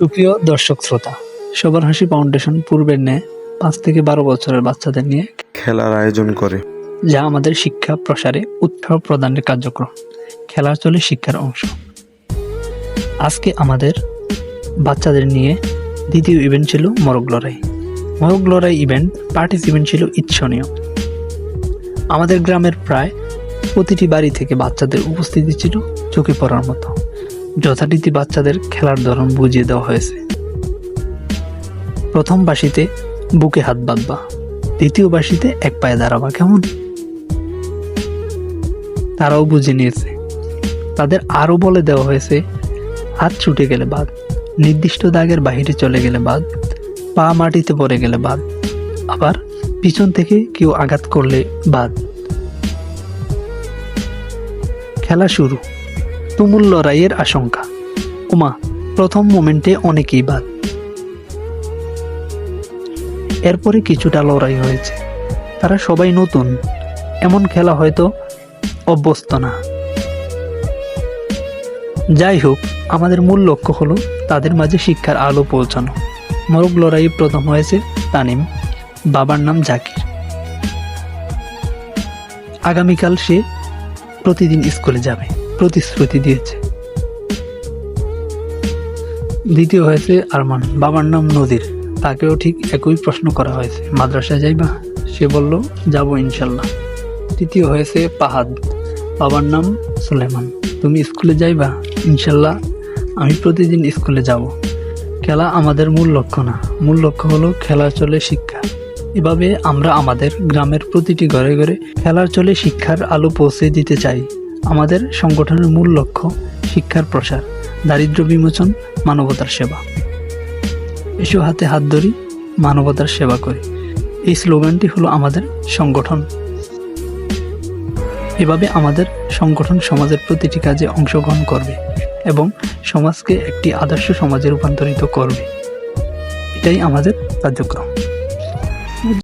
সুপ্রিয় দর্শক শ্রোতা সবার হাসি ফাউন্ডেশন পূর্বের ন্যায় পাঁচ থেকে বারো বছরের বাচ্চাদের নিয়ে খেলার আয়োজন করে। যা আমাদের শিক্ষা প্রসারে উৎসাহ প্রদানের কার্যক্রম খেলার চলে শিক্ষার অংশ। আজকে আমাদের বাচ্চাদের নিয়ে দ্বিতীয় ইভেন্ট ছিল মরগ লড়াই। মরগ লড়াই ইভেন্ট পার্টিসিপেন্ট ছিল ইচ্ছনীয়। আমাদের গ্রামের প্রায় প্রতিটি বাড়ি থেকে বাচ্চাদের উপস্থিতি ছিল চোখে পড়ার মতো। যথারীতি বাচ্চাদের খেলার ধরন বুঝিয়ে দেওয়া হয়েছে। প্রথম বাসিতে বুকে হাত বাঁধবা, দ্বিতীয় বাসিতে এক পায়ে দাঁড়াবা, কেমন? তারাও বুঝে নিয়েছে। তাদের আরও বলে দেওয়া হয়েছে, হাত ছুটে গেলে বাদ নির্দিষ্ট দাগের বাহিরে চলে গেলে বাদ পা মাটিতে পড়ে গেলে বাদ আবার পিছন থেকে কেউ আঘাত করলে বাদ খেলা শুরু। তুমুল লড়াইয়ের আশঙ্কা। উমা, প্রথম মোমেন্টে অনেকেই বাদ। এরপরে কিছুটা লড়াই হয়েছে। তারা সবাই নতুন। এমন খেলা হয়তো অভ্যস্ত না। যাই হোক, আমাদের মূল লক্ষ্য হলো তাদের মাঝে শিক্ষার আলো পৌঁছানো। মরক লড়াই প্রথম হয়েছে তানিম, বাবার নাম জাকির। আগামীকাল সে প্রতিদিন স্কুলে যাবে। প্রতিশ্রুতি দিয়েছে। দ্বিতীয় হয়েছে আরমান। বাবার নাম নদীর। তাকেও ঠিক একই প্রশ্ন করা হয়েছে। মাদ্রাসায় যাইবা? সে বলল, যাব ইনশাল্লাহ। তৃতীয় হয়েছে পাহাদ। বাবার নাম সুলেমান তুমি স্কুলে যাইবা? ইনশাল্লাহ, আমি প্রতিদিন স্কুলে যাব। খেলা আমাদের মূল লক্ষ্য না। মূল লক্ষ্য হলো খেলা চলে শিক্ষা। এভাবে আমরা আমাদের গ্রামের প্রতিটি ঘরে ঘরে খেলার চলে শিক্ষার আলো পৌঁছে দিতে চাই। আমাদের সংগঠনের মূল লক্ষ্য শিক্ষার প্রসার, দারিদ্র বিমোচন, মানবতার সেবা। এসো হাতে হাত ধরি, মানবতার সেবা করি। এই স্লোগানটি হলো আমাদের সংগঠন। এভাবে আমাদের সংগঠন সমাজের প্রতিটি কাজে অংশগ্রহণ করবে এবং সমাজকে একটি আদর্শ সমাজে রূপান্তরিত করবে। এটাই আমাদের কার্যক্রম।